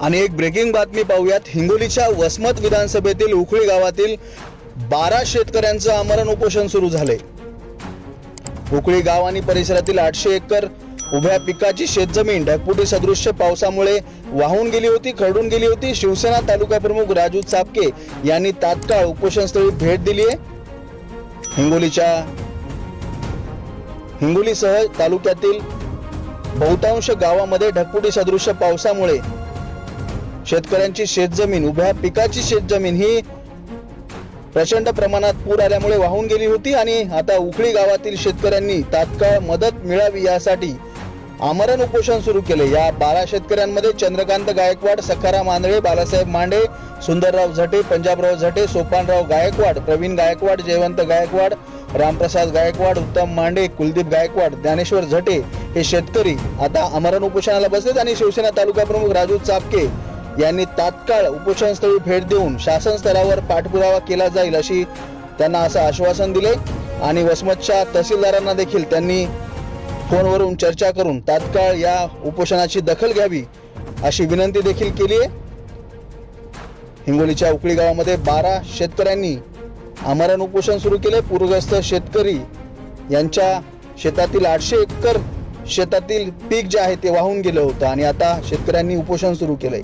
आणि एक ब्रेकिंग बातमी पाहूयात. हिंगोलीच्या वसमत विधानसभेतील उखळी गावातील बारा शेतकऱ्यांचं आमरण उपोषण सुरू झालंय. उकळी गाव आणि परिसरातील आठशे एकर उभ्या पिकाची शेतजमीन ढगपुटी सदृश्य पावसामुळे वाहून गेली होती खरडून गेली होती. शिवसेना तालुका प्रमुख राजू चापके यांनी तात्काळ उपोषणस्थळी भेट दिली आहे. हिंगोलीच्या हिंगोलीसह तालुक्यातील बहुतांश गावामध्ये ढगपुटी सदृश्य पावसामुळे शेतकऱ्यांची शेतजमीन उभ्या पिकाची शेतजमीन ही प्रचंड प्रमाणात पूर आल्यामुळे वाहून गेली होती आणि आता उखळी गावातील शेतकऱ्यांनी तात्काळ मदत मिळावी यासाठी आमरण उपोषण सुरू केले. या बारा शेतकऱ्यांमध्ये चंद्रकांत गायकवाड सखाराम आंधळे बालासाहेब मांडे सुंदरराव झटे पंजाबराव झटे सोपानराव गायकवाड प्रवीण गायकवाड जयवंत गायकवाड रामप्रसाद गायकवाड उत्तम मांडे कुलदीप गायकवाड ज्ञानेश्वर झटे हे शेतकरी आता आमरण उपोषणाला बसलेत आणि शिवसेना तालुका प्रमुख राजू चापके यांनी तात्काळ उपोषणस्थळी भेट देऊन शासन स्तरावर पाठपुरावा केला जाईल अशी त्यांना असं आश्वासन दिले. आणि वसमतच्या तहसीलदारांना देखील त्यांनी फोनवरून चर्चा करून तात्काळ या उपोषणाची दखल घ्यावी अशी विनंती देखील केली आहे. हिंगोलीच्या उकळी गावामध्ये बारा शेतकऱ्यांनी आमरण उपोषण सुरू केले. पूरग्रस्त शेतकरी यांच्या शेतातील आठशे एकर शेतातील पीक जे आहे ते वाहून गेलं होतं आणि आता शेतकऱ्यांनी उपोषण सुरू केलंय.